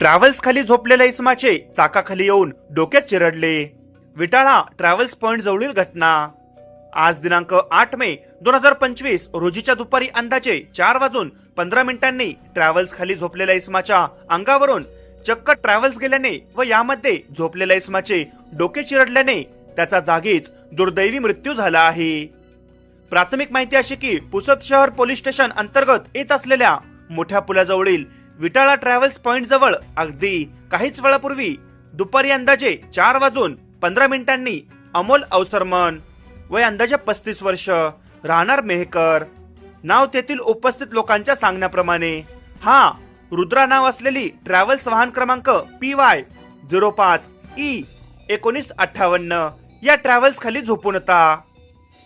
Travels खाली झोपलेल्या इसमाचे चाकाखाली येऊन डोक्यात चिरडले. विटाळा ट्रॅव्हल्स पॉइंट जवळील घटना. आज दिनांक आठ मे दोन हजार पंचवीस रोजीच्या दुपारी अंदाजे चार वाजून पंधरा मिनिटांनी ट्रॅव्हल्स खाली झोपलेल्या इसमाच्या अंगावरून चक्क ट्रॅव्हल्स गेल्याने व यामध्ये झोपलेल्या इसमाचे डोके चिरडल्याने त्याचा जागीच दुर्दैवी मृत्यू झाला आहे. प्राथमिक माहिती अशी की पुसद शहर पोलीस स्टेशन अंतर्गत येत असलेल्या मोठ्या पुलाजवळील विटाळा ट्रॅव्हल्स पॉइंट जवळ अगदी काहीच वेळापूर्वी दुपारी अंदाजे चार वाजून पंधरा मिनिटांनी अमोल अवसरमन वय अंदाजे पस्तीस वर्ष राहणार मेहकर. नाव तेथील उपस्थित लोकांच्या सांगण्याप्रमाणे हा रुद्रा नाव असलेली ट्रॅव्हल्स वाहन क्रमांक पी वाय झिरो पाच ई एकोणीस अठ्ठावन्न या ट्रॅव्हल्स खाली झोपून होता.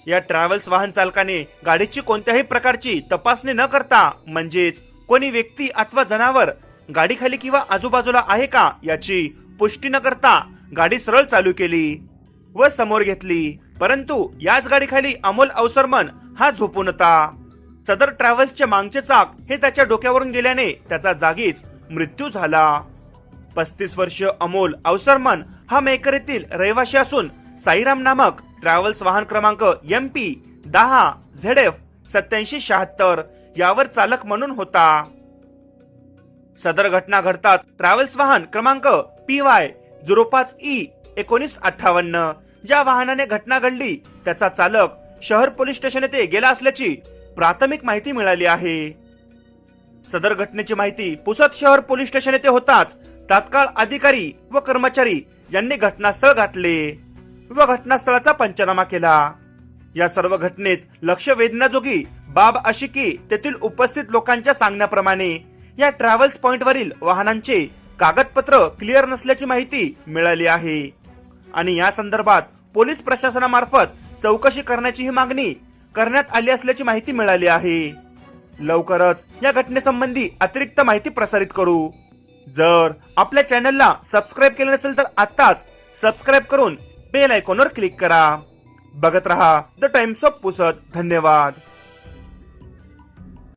या ट्रॅव्हल्स वाहन चालकाने गाडीची कोणत्याही प्रकारची तपासणी न करता म्हणजेच कोणी व्यक्ती अथवा जनावर गाडीखाली किंवा आजूबाजूला आहे का याची पुष्टी न करता गाडी सरळ चालू केली व समोर घेतली. परंतु याच गाडीखाली अमोल अवसरमन हा झोपून होता. सदर ट्रॅव्हल्सचे मागचे चाक हे त्याच्या डोक्यावरून गेल्याने त्याचा जागीच मृत्यू झाला. पस्तीस वर्ष अमोल अवसरमन हा मेकर येथील रहिवासी असून साईराम नामक ट्रॅव्हल्स वाहन क्रमांक एम पी दहा झेड एफ सत्याऐंशी शहात्तर यावर चालक म्हणून होता. सदर घटना घडताच ट्रॅव्हल्स वाहन क्रमांक पी वाय झिरो पाच ई एकोणीस अठ्ठावन्न ज्या वाहनाने घटना घडली. त्याचा चालक शहर पोलीस स्टेशन येथे गेला असल्याची प्राथमिक माहिती मिळाली आहे. सदर घटनेची माहिती पुसद शहर पोलीस स्टेशन येथे होताच तात्काळ अधिकारी व कर्मचारी यांनी घटनास्थळ गाठले व घटनास्थळाचा पंचनामा केला. या सर्व घटनेत लक्ष वेधण्याजोगी बाब अशी की तेथील उपस्थित लोकांच्या सांगण्याप्रमाणे या ट्रॅव्हल्स पॉइंट वरील वाहनांचे कागदपत्र क्लिअर नसल्याची माहिती मिळाली आहे. आणि या संदर्भात पोलीस प्रशासनामार्फत चौकशी करण्याची ही मागणी करण्यात आली असल्याची माहिती मिळाली आहे. लवकरच या घटनेसंबंधी अतिरिक्त माहिती प्रसारित करू. जर आपल्या चॅनलला सबस्क्राईब केलं नसेल तर आत्ताच सबस्क्राईब करून बेल आयकॉनवर क्लिक करा. बघत रहा द टाइम्स ऑफ पुसत धन्यवाद.